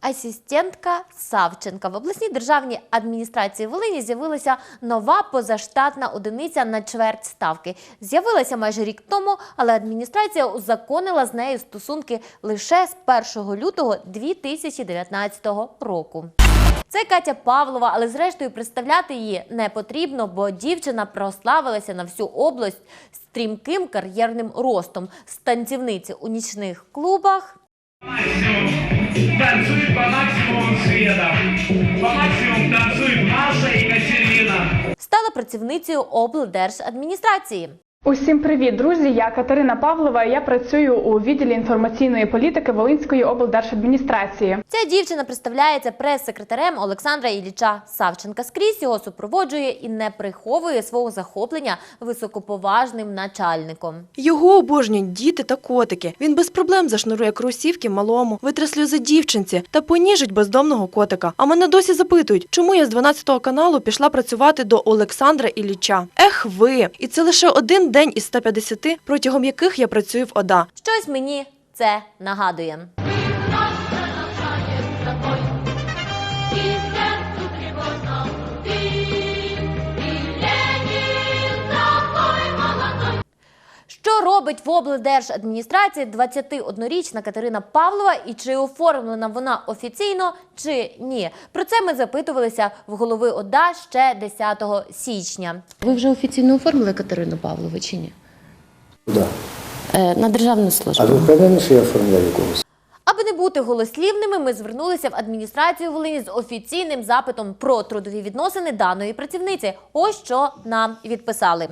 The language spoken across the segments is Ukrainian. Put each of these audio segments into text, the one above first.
Асистентка Савченка в обласній державній адміністрації Волині з'явилася нова позаштатна одиниця на чверть ставки. З'явилася майже рік тому, але адміністрація узаконила з нею стосунки лише з 1 лютого 2019 року. Це Катя Павлова, але зрештою представляти її не потрібно, бо дівчина прославилася на всю область стрімким кар'єрним ростом з танцівниці у нічних клубах танцует по максимуму света. По максимуму танцуй Маша и Катерина. стала працівницею облдержадміністрації. Усім привіт, друзі! Я Катерина Павлова. Я працюю у відділі інформаційної політики Волинської облдержадміністрації. Ця дівчина представляється прес-секретарем Олександра Ілліча Савченка. Скрізь його супроводжує і не приховує свого захоплення високоповажним начальником. Його обожнюють діти та котики. Він без проблем зашнурує кросівки малому, витре сльози дівчинці та поніжить бездомного котика. А мене досі запитують, чому я з 12 каналу пішла працювати до Олександра Ілліча. Ех ви! І це лише один день із 150, протягом яких я працюю в ОДА. Щось мені це нагадує. Що робить в облдержадміністрації 21-річна Катерина Павлова і чи оформлена вона офіційно, чи ні? Про це ми запитувалися в голови ОДА ще 10 січня. Ви вже офіційно оформили Катерину Павлову чи ні? Да. Е, на державну А службу. ви впевнені, що я оформляю когось? Аби не бути голослівними, ми звернулися в адміністрацію Волині з офіційним запитом про трудові відносини даної працівниці. Ось що нам відписали.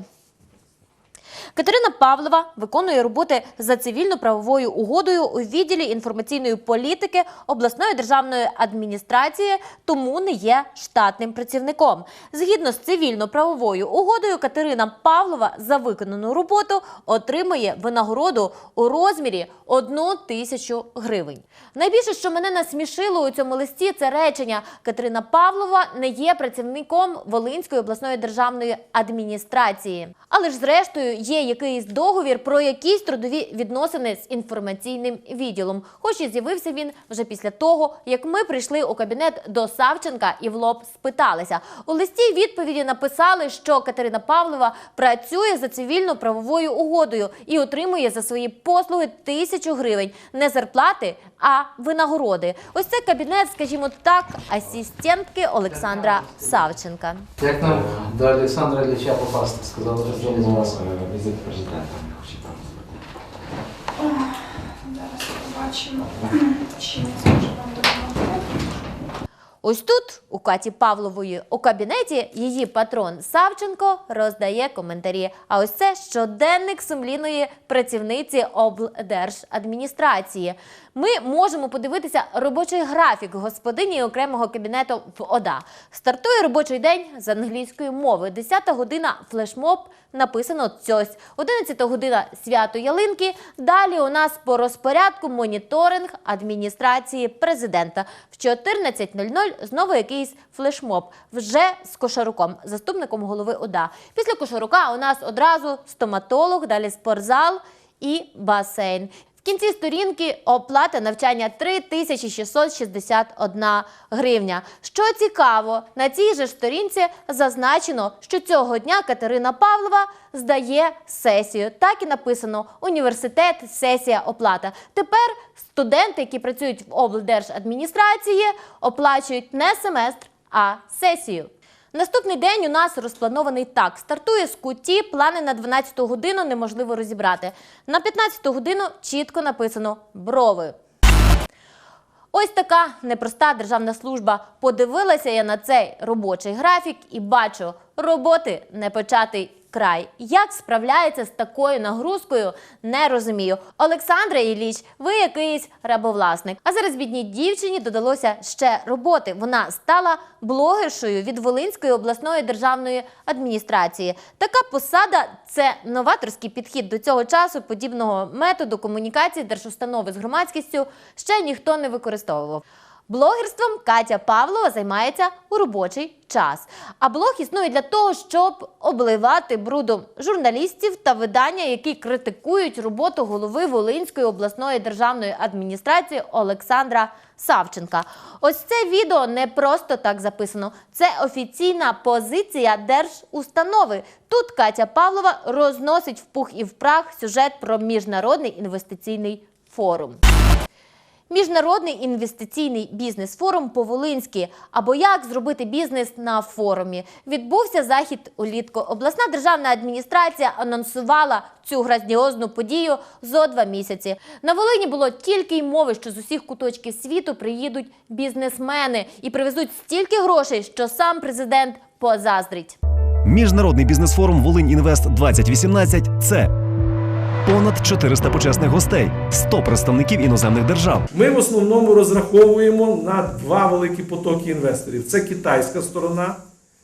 Катерина Павлова виконує роботи за цивільно-правовою угодою у відділі інформаційної політики обласної державної адміністрації, тому не є штатним працівником. Згідно з цивільно-правовою угодою, Катерина Павлова за виконану роботу отримує винагороду у розмірі 1 тисячу гривень. Найбільше, що мене насмішило у цьому листі, це речення Катерина Павлова не є працівником Волинської обласної державної адміністрації. Але ж, зрештою, є якийсь договір про якісь трудові відносини з інформаційним відділом. Хоч і з'явився він вже після того, як ми прийшли у кабінет до Савченка і в лоб спиталися. У листі відповіді написали, що Катерина Павлова працює за цивільно-правовою угодою і отримує за свої послуги тисячу гривень не зарплати, а винагороди. Ось це кабінет, скажімо так, асистентки Олександра Савченка. Як нам до Олександра Ілліча попасти? Сказали, що з вас. Візит президента. Зараз побачимо, чи ми зможемо вам допомогти. Ось тут, у Каті Павлової, у кабінеті її патрон Савченко роздає коментарі. А ось це щоденник сумлінної працівниці облдержадміністрації. Ми можемо подивитися робочий графік господині окремого кабінету в ОДА. Стартує робочий день з англійської мови. 10 година флешмоб написано цьось. 11 година свято ялинки. Далі у нас по розпорядку моніторинг адміністрації президента. В 14.00 знову якийсь флешмоб вже з Кошаруком, заступником голови ОДА. Після Кошарука у нас одразу стоматолог, далі спортзал і басейн. Кінці сторінки оплата навчання 3661 гривня. Що цікаво, на цій же сторінці зазначено, що цього дня Катерина Павлова здає сесію. Так і написано університет, сесія, оплата. Тепер студенти, які працюють в облдержадміністрації, оплачують не семестр, а сесію. Наступний день у нас розпланований так: стартує з куті, плани на 12 годину неможливо розібрати. На 15 годину чітко написано брови. Ось така непроста державна служба. Подивилася я на цей робочий графік і бачу, роботи не початий край. Як справляється з такою нагрузкою, не розумію. Олександра Ілліч, ви якийсь рабовласник. А зараз бідній дівчині додалося ще роботи. Вона стала блогершою від Волинської обласної державної адміністрації. Така посада це новаторський підхід до цього часу. Подібного методу комунікації держустанови з громадськістю ще ніхто не використовував. Блогерством Катя Павлова займається у робочий час. А блог існує для того, щоб обливати брудом журналістів та видання, які критикують роботу голови Волинської обласної державної адміністрації Олександра Савченка. Ось це відео не просто так записано. Це офіційна позиція держустанови. Тут Катя Павлова розносить в пух і в прах сюжет про міжнародний інвестиційний форум. Міжнародний інвестиційний бізнес-форум по-волинськи або як зробити бізнес на форумі. Відбувся захід улітку. Обласна державна адміністрація анонсувала цю грандіозну подію зо два місяці. На Волині було тільки й мови, що з усіх куточків світу приїдуть бізнесмени і привезуть стільки грошей, що сам президент позаздрить. Міжнародний бізнес-форум Волинь Інвест 2018 це понад 400 почесних гостей, 100 представників іноземних держав, Ми в основному розраховуємо на два великі потоки інвесторів. Це китайська сторона,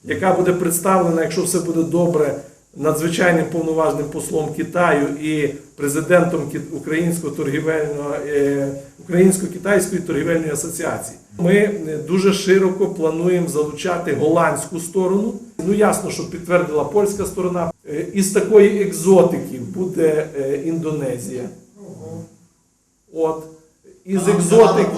яка буде представлена, якщо все буде добре, надзвичайним повноважним послом Китаю і президентом Українського торгівельного е, Українсько-Китайської торгівельної асоціації. Ми е, дуже широко плануємо залучати голландську сторону. Ну ясно, що підтвердила польська сторона. Е, Із такої екзотики буде Індонезія. От. Із екзотик,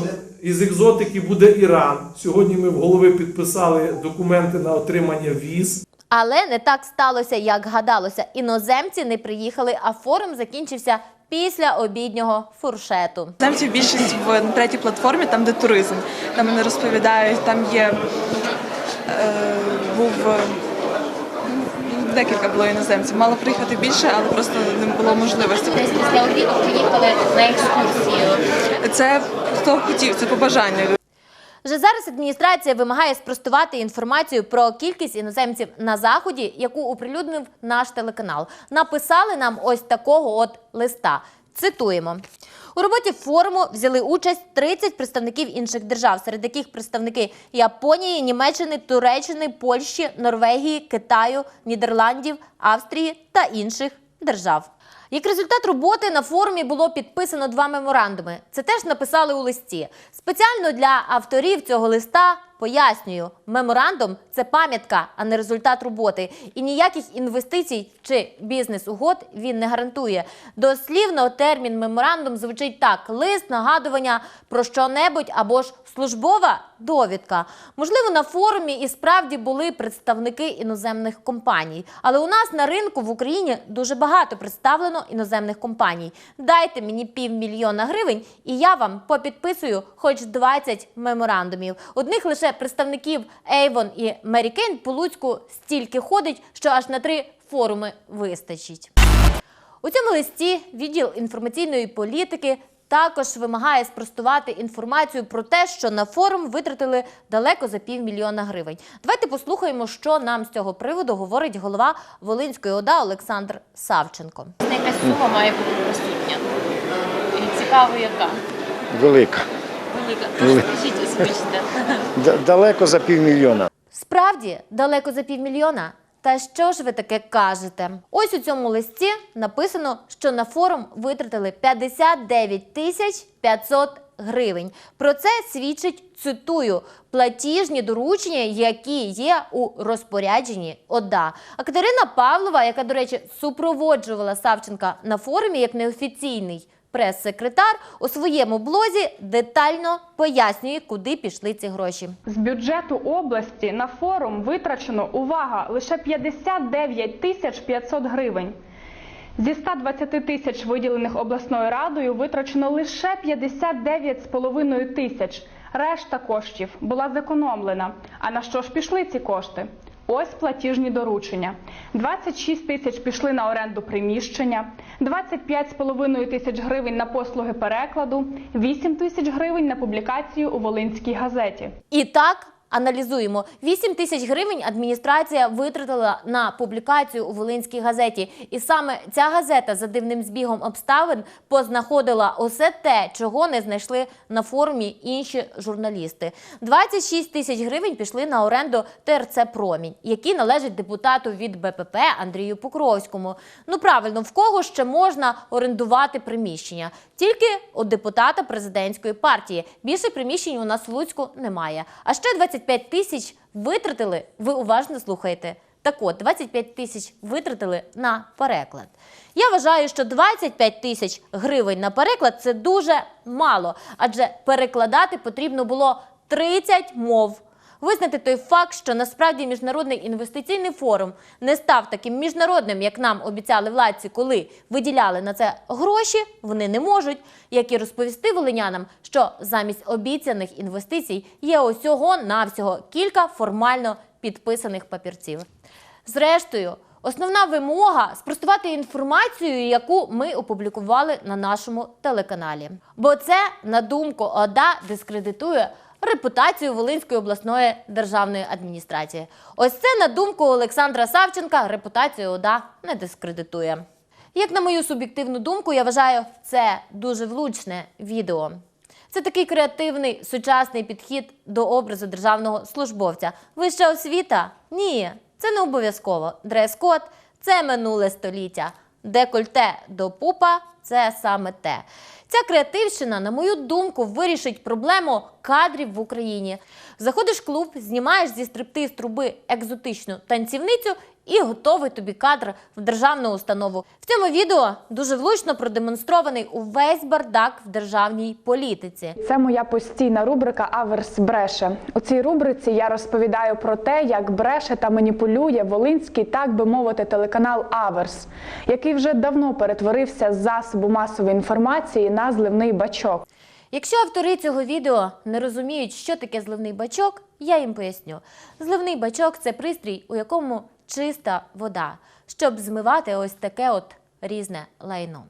із екзотики буде Іран. Сьогодні ми в голови підписали документи на отримання віз. Але не так сталося, як гадалося. Іноземці не приїхали, а форум закінчився після обіднього фуршету. Земців більшість в третій платформі, там де туризм. Там вони розповідають, там є е, був е, декілька було іноземців. Мало приїхати більше, але просто не було можливості. Десь після обіду приїхали на екскурсію. Це хто хотів, це по бажанню. Вже зараз адміністрація вимагає спростувати інформацію про кількість іноземців на заході, яку оприлюднив наш телеканал. Написали нам ось такого от листа. Цитуємо. У роботі форуму взяли участь 30 представників інших держав, серед яких представники Японії, Німеччини, Туреччини, Польщі, Норвегії, Китаю, Нідерландів, Австрії та інших держав. Як результат роботи на форумі було підписано два меморандуми. Це теж написали у листі. Спеціально для авторів цього листа пояснюю: меморандум це пам'ятка, а не результат роботи. І ніяких інвестицій чи бізнес-угод він не гарантує. Дослівно термін меморандум звучить так: лист, нагадування про що-небудь або ж службова довідка. Можливо, на форумі і справді були представники іноземних компаній, але у нас на ринку в Україні дуже багато представлено іноземних компаній. Дайте мені півмільйона гривень, і я вам попідписую хоч 20 меморандумів. Одних лише представників Avon і Mary Kane по Луцьку стільки ходить, що аж на три форуми вистачить. У цьому листі відділ інформаційної політики також вимагає спростувати інформацію про те, що на форум витратили далеко за півмільйона гривень. Давайте послухаємо, що нам з цього приводу говорить голова Волинської ОДА Олександр Савченко. Якась сума має бути присутня. Цікаво, яка. Велика. Велика. Д- далеко за півмільйона. Справді далеко за півмільйона. Та що ж ви таке кажете? Ось у цьому листі написано, що на форум витратили 59 тисяч 500 гривень. Про це свідчить, цитую, платіжні доручення, які є у розпорядженні ОДА. А Катерина Павлова, яка, до речі, супроводжувала Савченка на форумі як неофіційний прес-секретар, у своєму блозі детально пояснює, куди пішли ці гроші. З бюджету області на форум витрачено увага лише 59 тисяч 500 гривень. Зі 120 тисяч виділених обласною радою витрачено лише 59,5 тисяч. Решта коштів була зекономлена. А на що ж пішли ці кошти? Ось платіжні доручення. 26 тисяч пішли на оренду приміщення, 25,5 тисяч гривень на послуги перекладу, 8 тисяч гривень на публікацію у Волинській газеті. І так Аналізуємо 8 тисяч гривень. Адміністрація витратила на публікацію у Волинській газеті, і саме ця газета за дивним збігом обставин познаходила усе те, чого не знайшли на форумі інші журналісти. 26 тисяч гривень пішли на оренду ТРЦ Промінь, який належить депутату від БПП Андрію Покровському. Ну правильно, в кого ще можна орендувати приміщення? Тільки у депутата президентської партії. Більше приміщень у нас в Луцьку немає. А ще 25 тисяч витратили. Ви уважно слухаєте. Так от, 25 тисяч витратили на переклад. Я вважаю, що 25 тисяч гривень на переклад це дуже мало, адже перекладати потрібно було 30 мов. Визнати той факт, що насправді міжнародний інвестиційний форум не став таким міжнародним, як нам обіцяли владці, коли виділяли на це гроші, вони не можуть, як і розповісти волинянам, що замість обіцяних інвестицій є усього навсього кілька формально підписаних папірців. Зрештою, основна вимога спростувати інформацію, яку ми опублікували на нашому телеканалі. Бо це, на думку ОДА, дискредитує репутацію Волинської обласної державної адміністрації. Ось це, на думку Олександра Савченка, репутацію ОДА не дискредитує. Як на мою суб'єктивну думку, я вважаю це дуже влучне відео. Це такий креативний сучасний підхід до образу державного службовця. Вища освіта? Ні, це не обов'язково. Дрес-код це минуле століття. Декольте до пупа це саме те. Ця креативщина, на мою думку, вирішить проблему кадрів в Україні. Заходиш в клуб, знімаєш зі стриптиз труби екзотичну танцівницю і готовий тобі кадр в державну установу. В цьому відео дуже влучно продемонстрований увесь бардак в державній політиці. Це моя постійна рубрика Аверс бреше. У цій рубриці я розповідаю про те, як бреше та маніпулює волинський, так би мовити, телеканал Аверс, який вже давно перетворився з засобу масової інформації на зливний бачок. Якщо автори цього відео не розуміють, що таке зливний бачок, я їм поясню. Зливний бачок це пристрій, у якому чиста вода, щоб змивати ось таке от різне лайно.